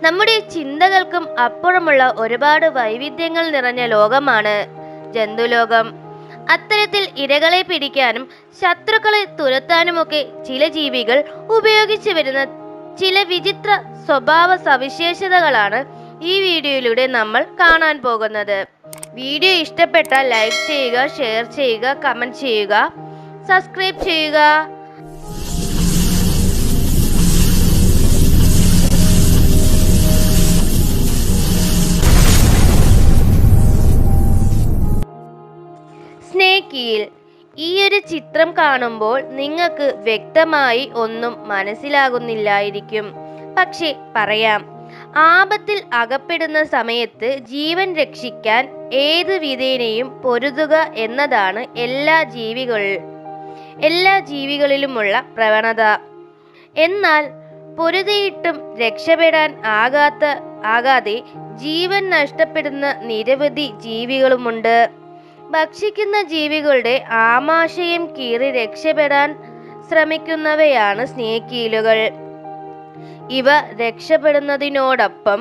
നമ്മുടെ ചിന്തകൾക്കും അപ്പുറമുള്ള ഒരുപാട് വൈവിധ്യങ്ങൾ നിറഞ്ഞ ലോകമാണ് ജന്തുലോകം. അത്തരത്തിൽ ഇരകളെ പിടിക്കാനും ശത്രുക്കളെ തുരത്താനുമൊക്കെ ചില ജീവികൾ ഉപയോഗിച്ചു വരുന്ന ചില വിചിത്ര സ്വഭാവ സവിശേഷതകളാണ് ഈ വീഡിയോയിലൂടെ നമ്മൾ കാണാൻ പോകുന്നത്. വീഡിയോ ഇഷ്ടപ്പെട്ടാൽ ലൈക്ക് ചെയ്യുക ഷെയർ ചെയ്യുക കമന്റ് ചെയ്യുക. സബ്സ്ക്രൈബ് ചെയ്യുക. ഈൽ ഈ ഒരു ചിത്രം കാണുമ്പോൾ നിങ്ങൾക്ക് വ്യക്തമായി ഒന്നും മനസ്സിലാകുന്നില്ലായിരിക്കും. പക്ഷേ പറയാം. ആപത്തിൽ അകപ്പെടുന്ന സമയത്ത് ജീവൻ രക്ഷിക്കാൻ ഏത് വിധേനയും പൊരുതുക എന്നതാണ് എല്ലാ ജീവികൾ എല്ലാ ജീവികളിലുമുള്ള പ്രവണത. എന്നാൽ പൊരുതിയിട്ടും രക്ഷപ്പെടാൻ ആകാത്ത ആകാതെ ജീവൻ നഷ്ടപ്പെടുന്ന നിരവധി ജീവികളുമുണ്ട്. ഭക്ഷിക്കുന്ന ജീവികളുടെ ആമാശയം കീറി രക്ഷപ്പെടാൻ ശ്രമിക്കുന്നവയാണ് സ്നേഹീലുകൾ ഇവ രക്ഷപ്പെടുന്നതിനോടൊപ്പം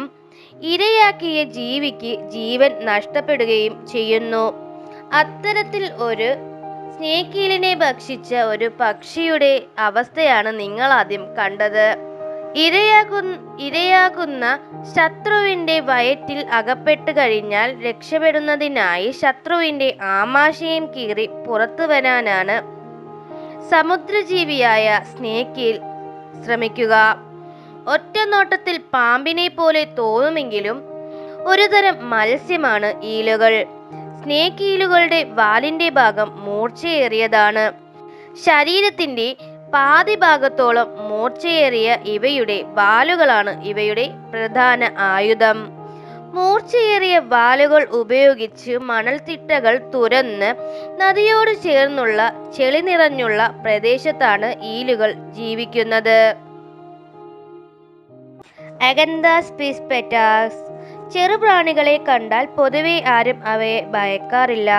ഇരയാക്കിയ ജീവിക്ക് ജീവൻ നഷ്ടപ്പെടുകയും ചെയ്യുന്നു. അത്തരത്തിൽ ഒരു സ്നേഹീലിനെ ഭക്ഷിച്ച ഒരു പക്ഷിയുടെ അവസ്ഥയാണ് നിങ്ങൾ ആദ്യം കണ്ടത്. ഇരയാകുന്ന ഇരയാകുന്ന ശത്രുവിന്റെ വയറ്റിൽ അകപ്പെട്ട് കഴിഞ്ഞാൽ രക്ഷപ്പെടുന്നതിനായി ശത്രുവിന്റെ ആമാശയം കീറി പുറത്തു വരാനാണ് സമുദ്രജീവിയായ സ്നേക്കിൽ ശ്രമിക്കുക. ഒറ്റ നോട്ടത്തിൽ പാമ്പിനെ പോലെ തോന്നുമെങ്കിലും ഒരുതരം മത്സ്യമാണ് ഈലുകൾ. സ്നേക്ക് വാലിന്റെ ഭാഗം മൂർച്ചയേറിയതാണ്. ശരീരത്തിന്റെ പാതി ഭാഗത്തോളം മൂർച്ചയേറിയ ഇവയുടെ വാലുകളാണ് ഇവയുടെ പ്രധാന ആയുധം. മൂർച്ചയേറിയ വാലുകൾ ഉപയോഗിച്ച് മണൽത്തിട്ടകൾ തുരന്ന് നദിയോട് ചേർന്നുള്ള ചെളി നിറഞ്ഞുള്ള പ്രദേശത്താണ് ഈലുകൾ ജീവിക്കുന്നത്. അഗന്താസ് ചെറുപ്രാണികളെ കണ്ടാൽ പൊതുവെ ആരും അവയെ ഭയക്കാറില്ല.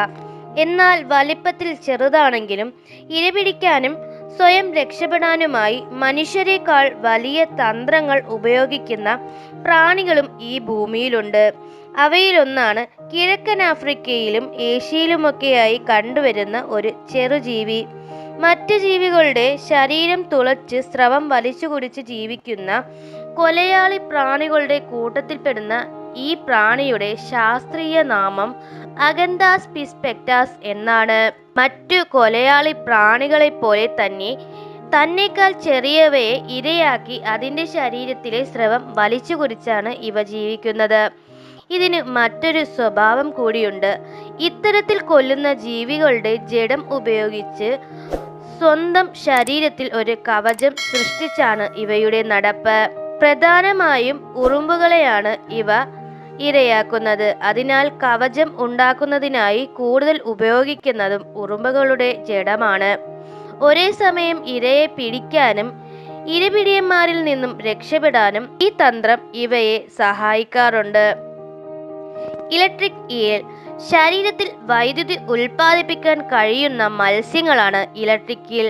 എന്നാൽ വലിപ്പത്തിൽ ചെറുതാണെങ്കിലും ഇരപിടിക്കാനും സ്വയം രക്ഷപ്പെടാനുമായി മനുഷ്യരെക്കാൾ വലിയ തന്ത്രങ്ങൾ ഉപയോഗിക്കുന്ന പ്രാണികളും ഈ ഭൂമിയിലുണ്ട്. അവയിലൊന്നാണ് കിഴക്കൻ ആഫ്രിക്കയിലും ഏഷ്യയിലുമൊക്കെയായി കണ്ടുവരുന്ന ഒരു ചെറുജീവി. മറ്റു ജീവികളുടെ ശരീരം തുളച്ച് സ്രവം വലിച്ചു കുടിച്ച് ജീവിക്കുന്ന കൊലയാളി പ്രാണികളുടെ കൂട്ടത്തിൽപ്പെടുന്ന ഈ പ്രാണിയുടെ ശാസ്ത്രീയ നാമം അഗന്താസ് പിസ്പെക്ടാസ് എന്നാണ്. മറ്റു കൊലയാളി പ്രാണികളെ പോലെ തന്നെ തന്നേക്കാൾ ചെറിയവയെ ഇരയാക്കി അതിന്റെ ശരീരത്തിലെ സ്രവം വലിച്ചു കുടിച്ചാണ് ഇവ ജീവിക്കുന്നത്. ഇതിന് മറ്റൊരു സ്വഭാവം കൂടിയുണ്ട്. ഇത്തരത്തിൽ കൊല്ലുന്ന ജീവികളുടെ ജഡം ഉപയോഗിച്ച് സ്വന്തം ശരീരത്തിൽ ഒരു കവചം സൃഷ്ടിച്ചാണ് ഇവയുടെ നടപ്പ്. പ്രധാനമായും ഉറുമ്പുകളെയാണ് ഇവ ഇരയാക്കുന്നത്. അതിനാൽ കവചം ഉണ്ടാക്കുന്നതിനായി കൂടുതൽ ഉപയോഗിക്കുന്നതും ഉറുമ്പുകളുടെ ജഡമാണ്. ഒരേ സമയം ഇരയെ പിടിക്കാനും ഇരപിടിയന്മാരിൽ നിന്നും രക്ഷപ്പെടാനും ഈ തന്ത്രം ഇവയെ സഹായിക്കാറുണ്ട്. ഇലക്ട്രിക് ഈൽ ശരീരത്തിൽ വൈദ്യുതി ഉൽപ്പാദിപ്പിക്കാൻ കഴിയുന്ന മത്സ്യങ്ങളാണ് ഇലക്ട്രിക് ഈൽ.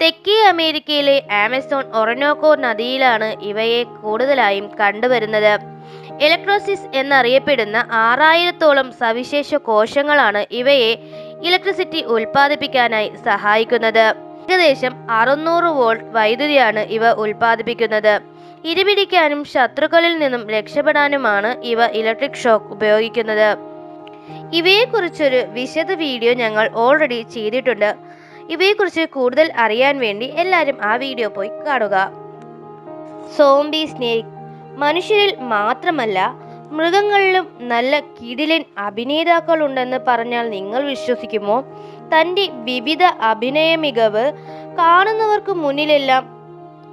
തെക്കേ അമേരിക്കയിലെ ആമസോൺ ഒറനോക്കോ നദിയിലാണ് ഇവയെ കൂടുതലായും കണ്ടുവരുന്നത്. ഇലക്ട്രോസിസ് എന്നറിയപ്പെടുന്ന ആറായിരത്തോളം സവിശേഷ കോശങ്ങളാണ് ഇവയെ ഇലക്ട്രിസിറ്റി ഉൽപ്പാദിപ്പിക്കാനായി സഹായിക്കുന്നത്. ഏകദേശം അറുന്നൂറ് വോൾട്ട് വൈദ്യുതിയാണ് ഇവ ഉൽപ്പാദിപ്പിക്കുന്നത്. ഇരുപിടിക്കാനും ശത്രുക്കളിൽ നിന്നും രക്ഷപ്പെടാനുമാണ് ഇവ ഇലക്ട്രിക് ഷോക്ക് ഉപയോഗിക്കുന്നത്. ഇവയെക്കുറിച്ചൊരു വിശദ വീഡിയോ ഞങ്ങൾ ഓൾറെഡി ചെയ്തിട്ടുണ്ട്. ഇവയെക്കുറിച്ച് കൂടുതൽ അറിയാൻ വേണ്ടി എല്ലാവരും ആ വീഡിയോ പോയി കാണുക. സോംബി സ്നേക്ക് മനുഷ്യരിൽ മാത്രമല്ല മൃഗങ്ങളിലും നല്ല കിടിലൻ അഭിനേതാക്കളുണ്ടെന്ന് പറഞ്ഞാൽ നിങ്ങൾ വിശ്വസിക്കുമോ? തന്റെ വിവിധ അഭിനയ മികവ് കാണുന്നവർക്ക് മുന്നിലെല്ലാം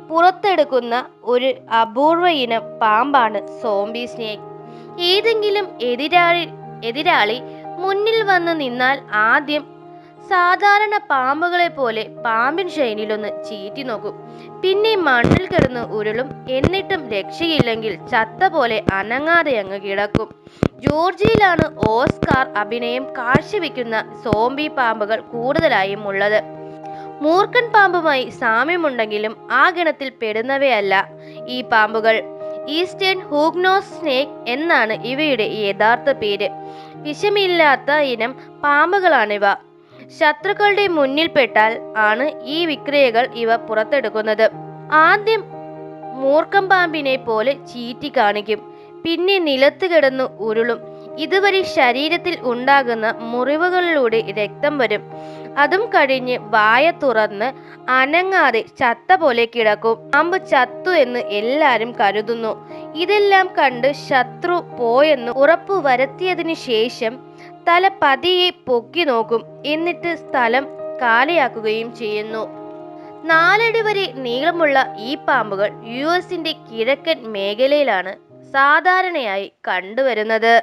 പുറത്തെടുക്കുന്ന ഒരു അപൂർവ ഇനം പാമ്പാണ് സോംബി സ്നേക് ഏതെങ്കിലും എതിരാളി എതിരാളി മുന്നിൽ വന്ന് നിന്നാൽ ആദ്യം സാധാരണ പാമ്പുകളെ പോലെ പാമ്പിൻ ഷൈനിലൊന്ന് ചീറ്റി നോക്കും. പിന്നെ മണ്ണിൽ കിടന്ന് ഉരുളും എന്നിട്ടും രക്ഷയില്ലെങ്കിൽ ചത്ത പോലെ അനങ്ങാതെ അങ്ങ് കിടക്കും. ജോർജിയയിലാണ് ഓസ്കാർ അഭിനയം കാഴ്ചവെക്കുന്ന സോംബി പാമ്പുകൾ കൂടുതലായും ഉള്ളത്. മൂർഖൻ പാമ്പുമായി സാമ്യമുണ്ടെങ്കിലും ആ ഗണത്തിൽ പെടുന്നവയല്ല ഈ പാമ്പുകൾ. ഈസ്റ്റേൺ ഹൂഗ്നോസ് സ്നേക് എന്നാണ് ഇവയുടെ യഥാർത്ഥ പേര്. വിഷമില്ലാത്ത ഇനം പാമ്പുകളാണിവ. ശത്രുക്കളുടെ മുന്നിൽപ്പെട്ടാൽ ആണ് ഈ വിക്രിയകൾ ഇവ പുറത്തെടുക്കുന്നത്. ആദ്യം മൂർക്കം പാമ്പിനെ പോലെ ചീറ്റി കാണിക്കും. പിന്നെ നിലത്ത് കിടന്നു ഉരുളും. ഇതുവരെ ശരീരത്തിൽ ഉണ്ടാകുന്ന മുറിവുകളിലൂടെ രക്തം വരും. അതും കഴിഞ്ഞ് വായ തുറന്ന് അനങ്ങാതെ ചത്ത പോലെ കിടക്കും. പാമ്പ് ചത്തു എന്ന് എല്ലാരും കരുതുന്നു. ഇതെല്ലാം കണ്ട് ശത്രു പോയെന്ന് ഉറപ്പു വരുത്തിയതിനു ശേഷം തല പതിയെ പൊക്കി നോക്കും. എന്നിട്ട് സ്ഥലം കാലിയാക്കുകയും ചെയ്യുന്നു. നാലടി വരെ നീളമുള്ള ഈ പാമ്പുകൾ യു എസിന്റെ കിഴക്കൻ മേഖലയിലാണ് സാധാരണയായി കണ്ടുവരുന്നത്.